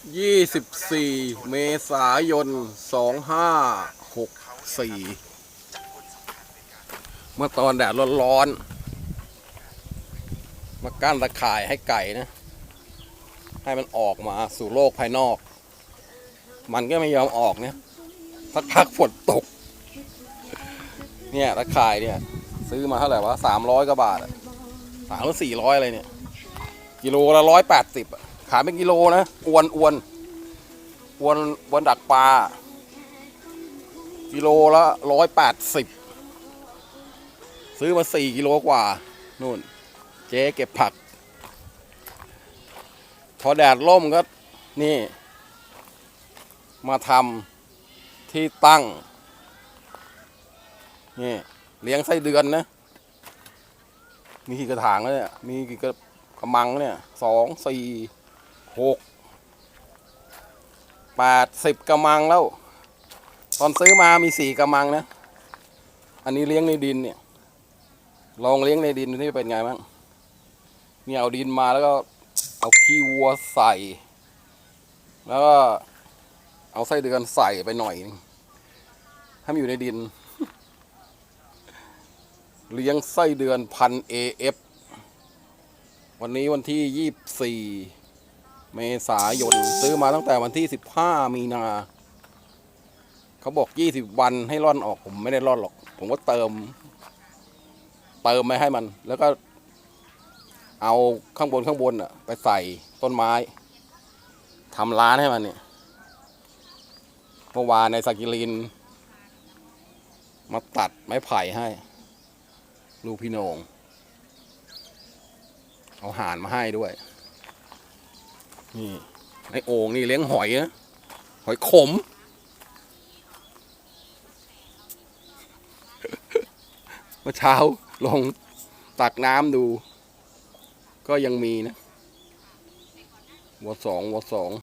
24เมษายน2564เมื่อตอนแดดร้อนๆ มากั้นตะข่ายให้ไก่นะ ให้มันออกมาสู่โลกภายนอก มันก็ไม่ยอมออกเนี่ยสักพักฝนตก เนี่ยตะข่ายเนี่ย ซื้อมาเท่าไหร่วะสามร้อยกว่าบาทอะสามหรือสี่ร้อยอะไรเนี่ย กิโลละร้อยแปดสิบอะ ขายเป็นกิโลนะอวนอวนอวนอวนดักปลากิโลละร้อยแปดสิบซื้อมาสี่กิโลกว่านู่น เจ๊เก็บผัก พอแดดล่มก็นี่ มาทำที่ตั้ง นี่ เลี้ยงไส้เดือนนะ มีกี่กระถางแล้วเนี่ย มีกี่กระกระมังเนี่ยสองสี่ หกแปดสิบกระมังแล้ว ตอนซื้อมามีสี่กระมังนะ อันนี้เลี้ยงในดินเนี่ย ลองเลี้ยงในดินดูนี่เป็นไงบ้างเนี่เอาดินมาแล้วก็เอาขี้วัวใส่ แล้วก็เอาไส้เดือนใส่ไปหน่อยนึงให้มันอยู่ในดิน เลี้ยงไส้เดือนพันเอฟวันนี้วันที่ยี่สี่ เมษายนซื้อมาตั้งแต่วันที่สิบห้ามีนา เขาบอกยี่สิบวันให้ร่อนออกผมไม่ได้ร่อนหรอก ผมก็เติม เติมไปให้มัน แล้วก็ เอาข้างบนข้างบนอะไปใส่ต้นไม้ทำร้านให้มันเนี่ยเมื่อวานในสกิลิน มาตัดไม้ไผ่ให้ ลูกพี่นงเอาห่านมาให้ด้วย นี่ในโอ่งนี่เลี้ยงหอยนะหอยขม เมื่อเช้าลงตักน้ำดู ก็ยังมีนะวัวสองวัวสอง